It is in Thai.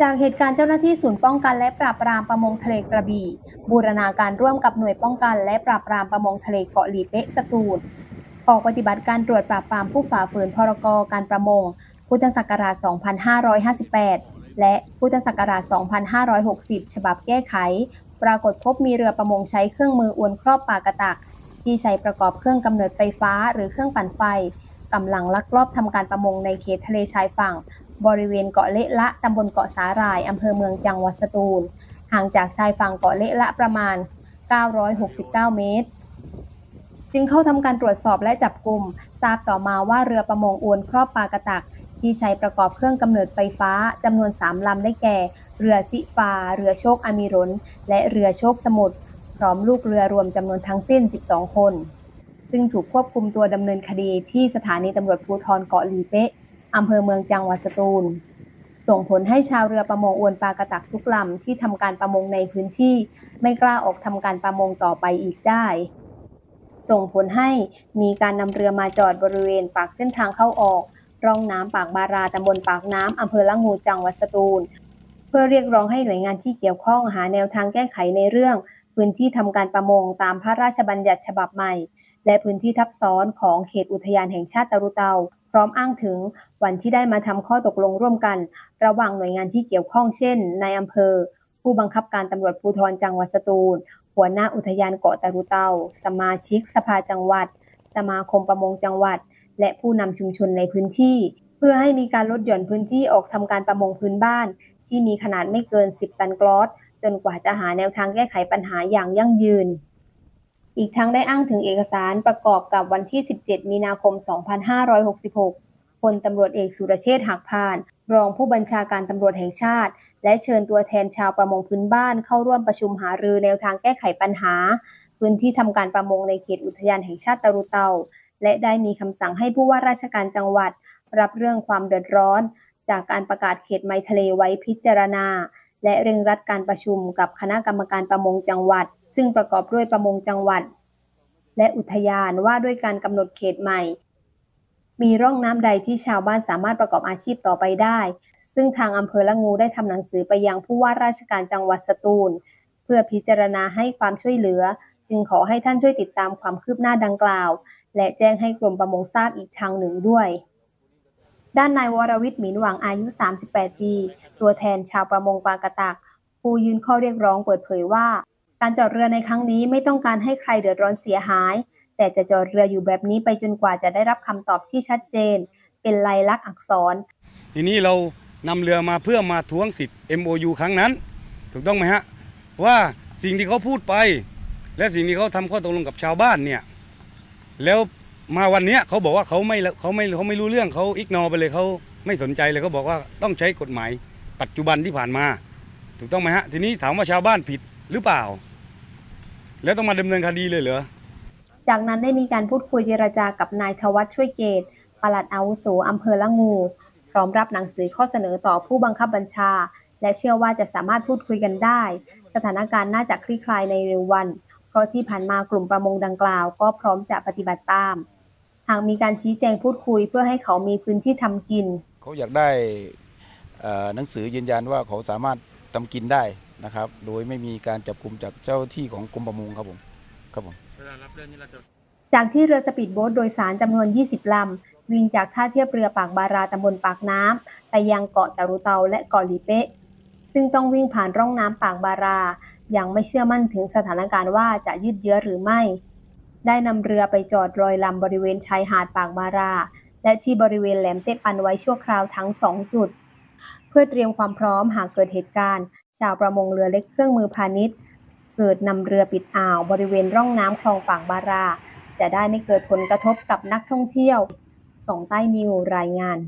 จากเหตุการณ์เจ้าหน้าที่ศูนย์ป้องกันและปราบปรามประมงทะเลกระบี่ บูรณาการร่วมกับหน่วยป้องกันและปราบปรามประมงทะเลเกาะหลีเป๊ะสตูลออกปฏิบัติการตรวจปราบปรามผู้ฝ่าฝืนพรกการประมง พุทธศักราช 2558 และพุทธศักราช 2560 ฉบับแก้ไข ปรากฏพบมีเรือประมงใช้เครื่องมืออวนครอบปลากระตัก ที่ใช้ประกอบเครื่องกำเนิดไฟฟ้าหรือเครื่องปั่นไฟกำลังลักลอบทำการประมงในเขตทะเลชายฝั่ง บริเวณเกาะเละละตำบลเกาะสาหร่ายอำเภอเมืองจังหวัดสตูล ห่างจากชายฝั่งเกาะเละละประมาณ 969 เมตร จึงเข้าทำการตรวจสอบและจับกลุ่ม ทราบต่อมาว่าเรือประมงอวนครอบปลากระตัก ที่ใช้ประกอบเครื่องกำเนิดไฟฟ้าจำนวน3ลำได้แก่ เรือสิฟา เรือโชคอามิรนและเรือโชคสมุทรพร้อมลูกเรือรวมจำนวนทั้งสิ้น 12 คน ซึ่งถูกควบคุมตัวดำเนินคดีที่สถานีตำรวจภูธรเกาะลีเป๊ะ อำเภอเมืองจังหวัดสตูล ส่งผลให้ชาวเรือประมงอวนปลากระตักทุกลำที่ทำการประมงในพื้นที่ ไม่กล้าออกทำการประมงต่อไปอีกได้ ส่งผลให้มีการนำเรือมาจอดบริเวณปากเส้นทางเข้าออกร่องน้ำปากบาราตำบลปากน้ำอำเภอละงูจังหวัดสตูล เพื่อเรียกร้องให้หน่วยงานที่เกี่ยวข้องหาแนวทางแก้ไขในเรื่อง พื้นที่ทำการประมงตามพระราชบัญญัติฉบับใหม่ และพื้นที่ทับซ้อนของเขตอุทยานแห่งชาติตะรุเตา พร้อมอ้างถึงวันที่ได้มาทำข้อตกลงร่วมกัน ระหว่างหน่วยงานที่เกี่ยวข้องเช่นนายอำเภอ ผู้บังคับการตำรวจภูธรจังหวัดสตูล หัวหน้าอุทยานเกาะตะรุเตา สมาชิกสภาจังหวัด สมาคมประมงจังหวัด และผู้นำชุมชนในพื้นที่ เพื่อให้มีการลดหย่อนพื้นที่ออกทำการประมงพื้นบ้าน ที่มีขนาดไม่เกิน 10 ตันกรอสจนกว่าจะหาแนวทางแก้ไขปัญหาอย่างยั่งยืน อีกทั้งได้อ้างถึงเอกสารประกอบกับวันที่ 17 มีนาคม 2566 พลตำรวจเอกสุรเชษฐ์หักพาน รองผู้บัญชาการตำรวจแห่งชาติ และเชิญตัวแทนชาวประมงพื้นบ้านเข้าร่วมประชุมหารือแนวทางแก้ไขปัญหา พื้นที่ทำการประมงในเขตอุทยานแห่งชาติตะรุเตา และได้มีคำสั่งให้ผู้ว่าราชการจังหวัด รับเรื่องความเดือดร้อน จากการประกาศเขตไมทะเลไว้พิจารณา และเร่งรัดการประชุมกับคณะกรรมการประมงจังหวัดซึ่งประกอบด้วยประมงจังหวัด และอุทยานว่าด้วยการกำหนดเขตใหม่ มีร่องน้ำใดที่ชาวบ้านสามารถประกอบอาชีพต่อไปได้ ซึ่งทางอำเภอละงูได้ทำหนังสือไปยังผู้ว่าราชการจังหวัดสตูล เพื่อพิจารณาให้ความช่วยเหลือ จึงขอให้ท่านช่วยติดตามความคืบหน้าดังกล่าว และแจ้งให้กรมประมงทราบอีกทางหนึ่งด้วยด้านนายวรวิทย์หมินหวังอายุ 38 ปี ตัวแทนชาวประมงปากระตัก ผู้ยื่นข้อเรียกร้องเปิดเผยว่า การจอดเรือในครั้งนี้ไม่ต้องการให้ใครเดือดร้อนเสียหาย แต่จะจอดเรืออยู่แบบนี้ไปจนกว่าจะได้รับคำตอบที่ชัดเจน เป็นลายลักษณ์อักษร ทีนี้เรานำเรือมาเพื่อมาทวงสิทธิ์ MOU ครั้งนั้น ถูกต้องไหมฮะ ว่าสิ่งที่เขาพูดไป และสิ่งที่เขาทำข้อตกลงกับชาวบ้านเนี่ยแล้วมาวันนี้เขาบอกว่าเขาไม่เขาไม่เขาไม่รู้เรื่องเขาอิกนอไปเลยเขาไม่สนใจเลยเขาบอกว่าต้องใช้กฎหมาย ปัจจุบันที่ผ่านมา ถูกต้องไหมฮะทีนี้ถามว่าชาวบ้านผิดหรือเปล่า แล้วต้องมาดำเนินคดีเลยเหรอ จากนั้นได้มีการพูดคุยเจรจากับนายทวัชช่วยเกตปลัดอาวุโสอำเภอละงู พร้อมรับหนังสือข้อเสนอต่อผู้บังคับบัญชา และเชื่อว่าจะสามารถพูดคุยกันได้ สถานการณ์น่าจะคลี่คลายในเร็ววัน เพราะที่ผ่านมากลุ่มประมงดังกล่าวก็พร้อมจะปฏิบัติตาม หากมีการชี้แจงพูดคุยเพื่อให้เขามีพื้นที่ทำกิน เขาอยากได้เอ่อหนังสือยืนยันว่าเขาสามารถทำกินได้ นะครับ โดยไม่มีการจับกลุ่มจากเจ้าที่ของกรมประมงครับผมครับผมจากที่เรือสปีดโบ๊ทโดยสารจำนวน 20 ลำ วิ่งจากท่าเทียบเรือปากบาราตำบลปากน้ำไปยังเกาะตารุเตาและเกาะหลีเป๊ะซึ่งต้องวิ่งผ่านร่องน้ำปากบารายังไม่เชื่อมั่นถึงสถานการณ์ว่าจะยืดเยื้อหรือไม่ ได้นำเรือไปจอดรอยลำบริเวณชายหาดปากบารา และที่บริเวณแหลมเตปันไว้ชั่วคราวทั้ง2จุด เพื่อเตรียมความพร้อมหากเกิดเหตุการณ์ ชาวประมงเรือเล็กเครื่องมือพาณิชย์ เกิดนำเรือปิดอ่าวบริเวณร่องน้ำคลองปากบารา จะได้ไม่เกิดผลกระทบกับนักท่องเที่ยวสองใต้นิวรายงาน